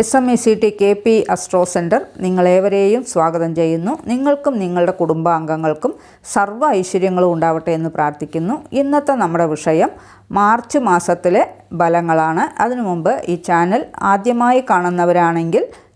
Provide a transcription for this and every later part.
S M E C T K P astro centre നിങ്ങളേവരെയും സ്വാഗതം ചെയ്യുന്നു. നിങ്ങൾക്കും നിങ്ങളുടെ കുടുംബാംഗങ്ങൾക്കും സർവ ഐശ്വര്യങ്ങളും ഉണ്ടാവട്ടെ എന്ന് പ്രാർത്ഥിക്കുന്നു. ഇന്നത്തെ നമ്മുടെ വിഷയം മാർച്ച് മാസത്തിലെ ഫലങ്ങളാണ്. അതിനു മുമ്പ് ഈ ചാനൽ ആദ്യമായി കാണുന്നവരാണെങ്കിൽ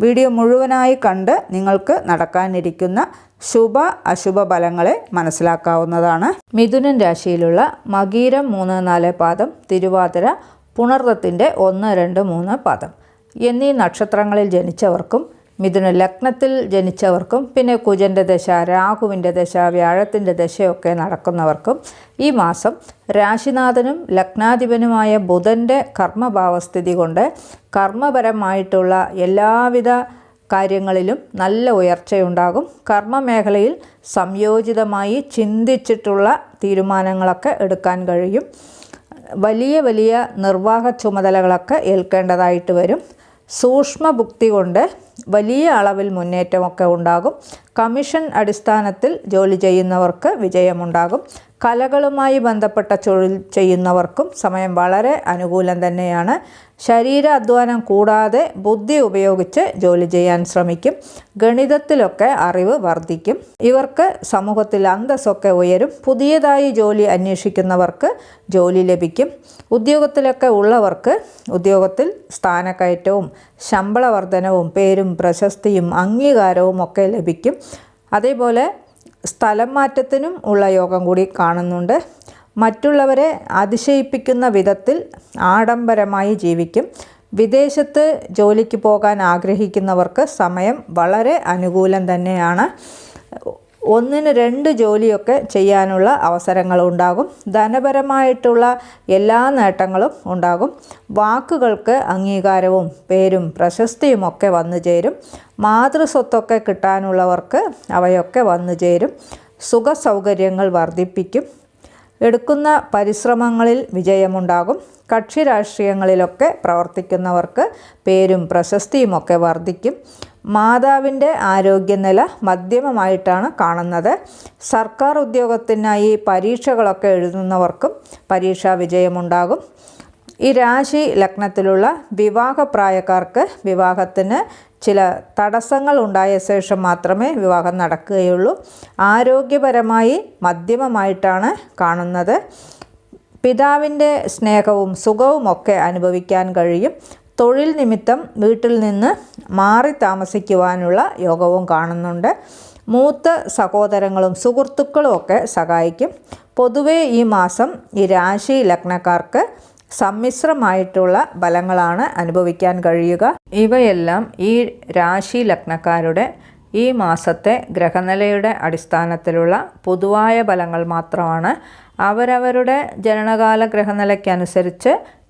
വീഡിയോ മുഴുവനായി കണ്ട് നിങ്ങൾക്ക് നടക്കാനിരിക്കുന്ന ശുഭ അശുഭ ഫലങ്ങളെ മനസ്സിലാക്കാവുന്നതാണ്. മിഥുനൻ രാശിയിലുള്ള മകീരം മൂന്ന് നാല് പാദം തിരുവാതിര പുണർത്തത്തിന്റെ ഒന്ന് രണ്ട് മൂന്ന് പാദം എന്നീ നക്ഷത്രങ്ങളിൽ ജനിച്ചവർക്കും മിഥുന ലഗ്നത്തിൽ ജനിച്ചവർക്കും പിന്നെ കുജന്റെ ദശ രാഹുവിന്റെ ദശ വ്യാഴത്തിന്റെ ദശയൊക്കെ നടക്കുന്നവർക്കും ഈ മാസം രാശിനാഥനും ലഗ്നാധിപനുമായ ബുധന്റെ കർമ്മഭാവസ്ഥിതി കൊണ്ട് കർമ്മപരമായിട്ടുള്ള എല്ലാവിധ കാര്യങ്ങളിലും നല്ല ഉയർച്ചയുണ്ടാകും. കർമ്മമേഖലയിൽ സംയോജിതമായി ചിന്തിച്ചിട്ടുള്ള തീരുമാനങ്ങളൊക്കെ എടുക്കാൻ കഴിയും. വലിയ വലിയ നിർവാഹ ചുമതലകളൊക്കെ ഏൽക്കേണ്ടതായിട്ട് വരും. സൂക്ഷ്മ ബുക്തി കൊണ്ട് വലിയ അളവിൽ മുന്നേറ്റമൊക്കെ ഉണ്ടാകും. കമ്മീഷൻ അടിസ്ഥാനത്തിൽ ജോലി ചെയ്യുന്നവർക്ക് വിജയമുണ്ടാകും. കലകളുമായി ബന്ധപ്പെട്ട തൊഴിൽ ചെയ്യുന്നവർക്കും സമയം വളരെ അനുകൂലം തന്നെയാണ്. ശരീര അധ്വാനം കൂടാതെ ബുദ്ധി ഉപയോഗിച്ച് ജോലി ചെയ്യാൻ ശ്രമിക്കും. ഗണിതത്തിലൊക്കെ അറിവ് വർദ്ധിക്കും. ഇവർക്ക് സമൂഹത്തിൽ അന്തസ്സൊക്കെ ഉയരും. പുതിയതായി ജോലി അന്വേഷിക്കുന്നവർക്ക് ജോലി ലഭിക്കും. ഉദ്യോഗത്തിലൊക്കെ ഉള്ളവർക്ക് ഉദ്യോഗത്തിൽ സ്ഥാനക്കയറ്റവും ശമ്പള വർധനവും പേരും പ്രശസ്തിയും അംഗീകാരവും ഒക്കെ ലഭിക്കും. അതേപോലെ സ്ഥലം മാറ്റത്തിനും ഉള്ള യോഗം കൂടി കാണുന്നുണ്ട്. മറ്റുള്ളവരെ അതിശയിപ്പിക്കുന്ന വിധത്തിൽ ആഡംബരമായി ജീവിക്കും. വിദേശത്ത് ജോലിക്ക് പോകാൻ ആഗ്രഹിക്കുന്നവർക്ക് സമയം വളരെ അനുകൂലം തന്നെയാണ്. ഒന്നിന് രണ്ട് ജോലിയൊക്കെ ചെയ്യാനുള്ള അവസരങ്ങളുണ്ടാകും. ധനപരമായിട്ടുള്ള എല്ലാ നേട്ടങ്ങളും ഉണ്ടാകും. വാക്കുകൾക്ക് അംഗീകാരവും പേരും പ്രശസ്തിയുമൊക്കെ വന്നു ചേരും. മാതൃസ്വത്തൊക്കെ കിട്ടാനുള്ളവർക്ക് അവയൊക്കെ വന്നു ചേരും. സുഖസൗകര്യങ്ങൾ വർദ്ധിപ്പിക്കും. എടുക്കുന്ന പരിശ്രമങ്ങളിൽ വിജയമുണ്ടാകും. കക്ഷി രാഷ്ട്രീയങ്ങളിലൊക്കെ പ്രവർത്തിക്കുന്നവർക്ക് പേരും പ്രശസ്തിയുമൊക്കെ വർദ്ധിക്കും. മാതാവിന്റെ ആരോഗ്യനില മധ്യമമായിട്ടാണ് കാണുന്നത്. സർക്കാർ ഉദ്യോഗത്തിനായി പരീക്ഷകളൊക്കെ എഴുതുന്നവർക്കും പരീക്ഷാ വിജയമുണ്ടാകും. ഈ രാശി ലഗ്നത്തിലുള്ള വിവാഹപ്രായക്കാർക്ക് വിവാഹത്തിന് ചില തടസ്സങ്ങൾ ഉണ്ടായ ശേഷം മാത്രമേ വിവാഹം നടക്കുകയുള്ളൂ. ആരോഗ്യപരമായി മധ്യമമായിട്ടാണ് കാണുന്നത്. പിതാവിന്റെ സ്നേഹവും സുഖവും ഒക്കെ അനുഭവിക്കാൻ കഴിയും. തൊഴിൽ നിമിത്തം വീട്ടിൽ നിന്ന് മാറി താമസിക്കുവാനുള്ള യോഗവും കാണുന്നുണ്ട്. മൂത്ത സഹോദരങ്ങളും സുഹൃത്തുക്കളും ഒക്കെ സഹായിക്കും. പൊതുവേ ഈ മാസം ഈ രാശി ലഗ്നക്കാർക്ക് സമ്മിശ്രമായിട്ടുള്ള ഫലങ്ങളാണ് അനുഭവിക്കാൻ കഴിയുക. ഇവയെല്ലാം ഈ രാശി ലഗ്നക്കാരുടെ ഈ മാസത്തെ ഗ്രഹനിലയുടെ അടിസ്ഥാനത്തിലുള്ള പൊതുവായ ഫലങ്ങൾ മാത്രമാണ്. അവരവരുടെ ജനനകാല ഗ്രഹനിലയ്ക്കനുസരിച്ച്